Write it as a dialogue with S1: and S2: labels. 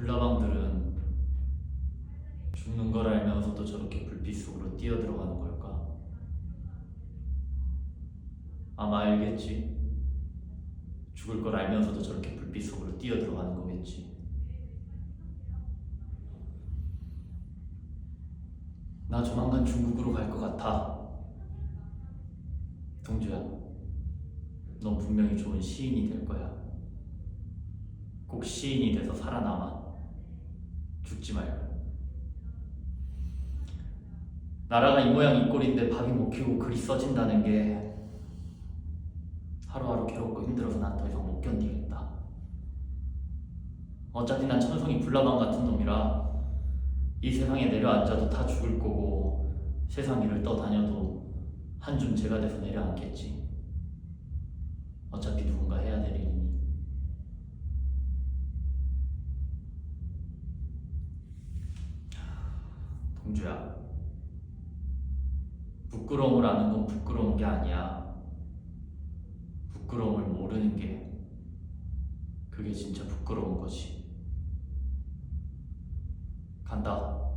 S1: 불나방들은 죽는 걸 알면서도 저렇게 불빛 속으로 뛰어들어가는 걸까? 아마 알겠지. 죽을 걸 알면서도 저렇게 불빛 속으로 뛰어들어가는 거겠지. 나 조만간 중국으로 갈 것 같아. 동주야, 넌 분명히 좋은 시인이 될 거야. 꼭 시인이 돼서 살아남아. 죽지 말고. 나라가 이 모양 이 꼴인데 밥이 못 키우고 글이 써진다는 게 하루하루 괴롭고 힘들어서 난 더 이상 못 견디겠다. 어차피 난 천성이 불나방 같은 놈이라 이 세상에 내려앉아도 다 죽을 거고 세상 일을 떠다녀도 한 줌 제가 돼서 내려앉겠지. 어차피 누군가 해야 될 일이니. 동주야. 부끄러움을 아는 건 부끄러운 게 아니야. 부끄러움을 모르는 게 그게 진짜 부끄러운 거지. 간다.